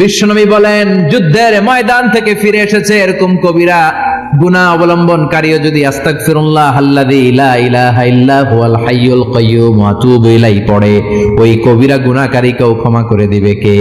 বিশ্বনবী বলেন, যুদ্ধের ময়দান থেকে ফিরে এসেছে এরকম কবিরা, গুনাহ অবলম্বনকারীও যদি পড়ে, ওই কবিরা গুনাহকারীকেও ক্ষমা করে দিবে কে?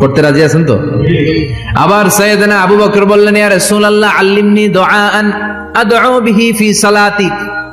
পড়তে রাজি আছেন তো? আবার সাইয়েদনা আবু বকর বললেন, ইয়া রাসূলুল্লাহ, আল্লিমনি দুআআন আদউ বিহি ফি সালাতি।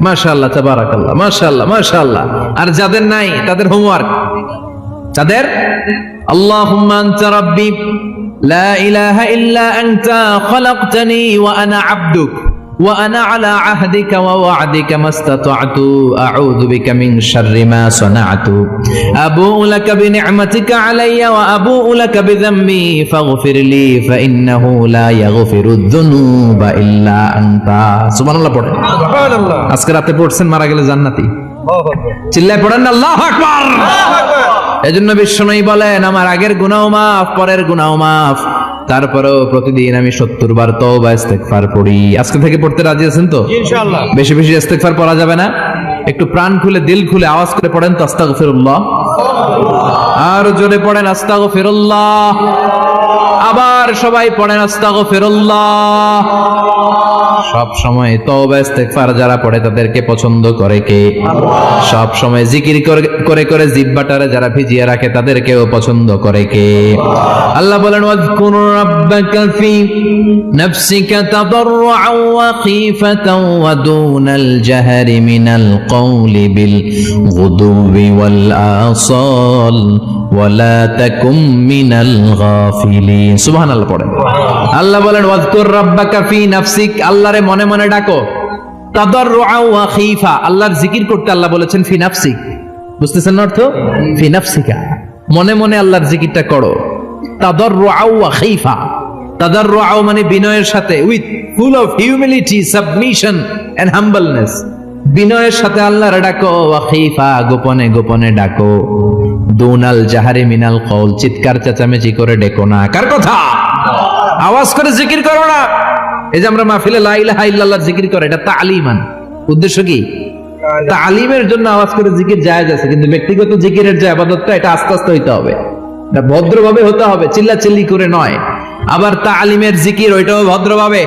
মাশাআল্লাহ, তাবারাকাল্লাহ মাশাল্লাহ মাশাল্লাহ আর যাদের নাই, তাদের হোমওয়ার্ক তাদের আল্লাহুম্মা আনতা রাব্বি, লা ইলাহা ইল্লা আনতা, খলাকতানি ওয়া আনা আবদুক। وأنا على عهدك ووعدك ما استطعت أعوذ بك من شر ما صنعت أبوء لك بنعمتك علي وأبوء لك بذنبي فاغفر لي فإنه لا يغفر الذنوب إلا أنت سبحان الله পড়েন আজকে রাতে পড়ছেন মারা গেলে জান্নাতি চিল্লায় পড়েন না আল্লাহ আকবার এজন্য বিশ্বনবী বলেন আমার আগের গুনাও মাফ পরের গুনাও মাফ তারপরেও প্রতিদিন আমি সত্তর বার তওবা ইস্তেগফার পড়ি। আজকে থেকে পড়তে রাজি আছেন তো? ইনশাআল্লাহ। বেশি বেশি ইস্তেগফার পড়া যাবে না। একটু প্রাণ খুলে দিল খুলে আওয়াজ করে পড়েন তো আস্তাগফিরুল্লাহ। আর জোরে পড়েন, আস্তাগফিরুল্লাহ। আবার সবাই পড়েন, আস্তাগফিরুল্লাহ। সব সময় তওবা, ইস্তেগফার যারা পড়ে তাদেরকে পছন্দ করে কে? সব সময় জিকির করে- করে জিব্বাটারে যারা ভিজিয়ে রাখে তাদেরকেও পছন্দ করে কে? আল্লাহ বলেন, ওয়াজকুর রাব্বাকা ফি নাফসিকা তাদাররুআন ওয়া ওয়া দুনাল জাহরি মিনাল কওলি বিল গুদুবি ওয়াল আসাল। আল্লাহরে জিকিরটা করো। মানে বিনয়ের সাথে, with full of humility, submission humbleness. বিনয়ের সাথে আল্লাহর ডাকো, ওয়া গোপনে গোপনে ডাকো। দুনাল জাহারে মিনাল কওল, চিৎকার চেঁচামেচি করে ডেকো না। কার কথা? আওয়াজ করে জিকির করো না। এই যে আমরা মাহফিলে লা ইলাহা ইল্লাল্লাহ জিকির করে, এটা তালিমান। উদ্দেশ্য কি? তালিমের জন্য আওয়াজ করে জিকির জায়েজ আছে, কিন্তু ব্যক্তিগত জিকিরের যে আবাদতটা, এটা আস্তে আস্তে হইতে হবে। এটা ভদ্রভাবে হতে হবে চিল্লা চিল্লি করে নয়। আবার তালিমের জিকির, ওইটাও ভদ্রভাবে।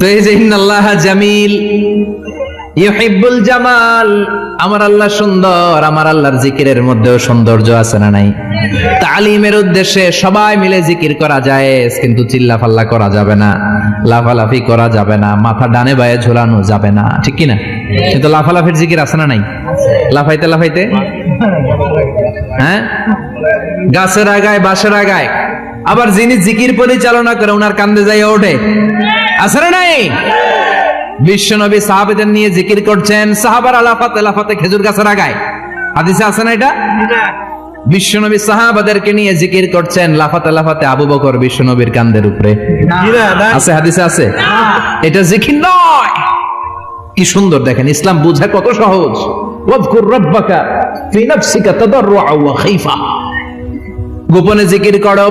তো এই যে, ইন্নাল্লাহ জামিল, ইউহিব্বুল জামাল। আমার আল্লাহ সুন্দর, আমার আল্লাহর জিকিরের মধ্যেও সৌন্দর্য আছে না নাই? তালিমের উদ্দেশ্যে সবাই মিলে জিকির করা যায় কিন্তু চিল্লা ফাল্লা করা যাবে না, লাফালাফি করা যাবে না, মাথা ডানে বায়ে ঝোলানো যাবে না, ঠিক কি না কিন্তু লাফালাফির জিকির আছে না নাই? লাফাইতে লাফাইতে? হ্যাঁ? গাছের আগায়, বাঁশের আগায়? আবার যিনি জিকির পরিচালনা করে ওনার কান্দে যাই ওঠে। না নাই? বিশ্বনবী সাহাবেদের নিয়ে জিকির করছেন, সাহাবার আলাফাত আলাফাতে খেজুর গাছের আগায়। হাদিসে আছে না এটা? সাহাবাদেরকে নিয়ে জিকির করছেন, লাফাতে লাফাতে আবু বকর কান্দের উপরে। আছে, হাদিসে আছে? এটা জিকির নয়। কি সুন্দর দেখেন, ইসলাম বোঝা কত সহজ। গোপনে জিকির করো।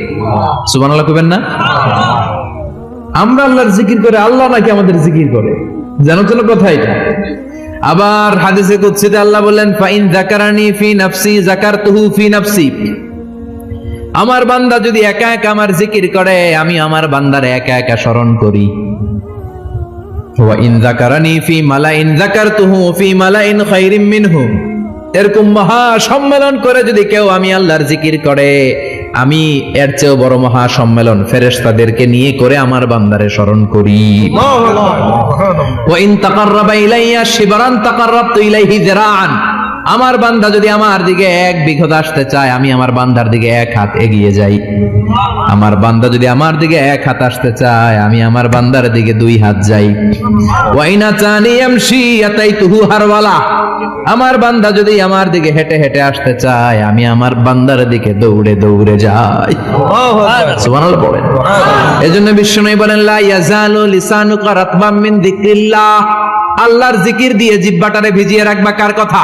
না? আমরা আল্লাহর জিকির করে আল্লাহ নাকি আমাদের জিকির করে। জানো তো কথা এটা? আবার হাদিসে আল্লাহ বললেন, ফাইন যাকারানি ফি নাফসি ফি নাফসি। আমার বান্দা যদি একা একা আমার জিকির করে, আমি আমার বান্দার একা একা স্মরণ করি। ইন যাকারানি ফি মালাইন, যাকারতুহু ফি মালাইন খায়রিম মিনহু। এরকম মহা সম্মেলন করে যদি কেউ আমি আল্লাহর জিকির করে আমি এর চেয়েও বড় মহা সম্মেলন ফেরেশতাদেরকে নিয়ে করে আমার বান্দারে স্মরণ করি। ওয়া ইন তাকাররাবা ইলাইয়া শিবরান তাকাররাবতু ইলাইহি যিরাআন। আমার বান্দা যদি আমার দিকে এক বিঘত আসতে চায়, আমি আমার বান্দার দিকে এক হাত এগিয়ে যাই। আমার বান্দা যদি আমার দিকে এক হাত আসতে চায়, আমি আমার বান্দার দিকে দুই হাত যাই। ওয়াইনা চানি এমসি আতাইতুহু হারওয়ালা। আমার বান্দা যদি আমার দিকে হেঁটে হেঁটে আসতে চায়, আমি আমার বান্দার দিকে দৌড়ে দৌড়ে যাই। সুবহানাল্লাহ পড়েন এজন্য বিষ্ণু বলেন, লা ইয়াজালু লিসানুকা রাতবাম মিন যিকরিল্লাহ। আল্লাহর জিকির দিয়ে জিহ্বাটারে ভিজিয়ে রাখবা কার কথা?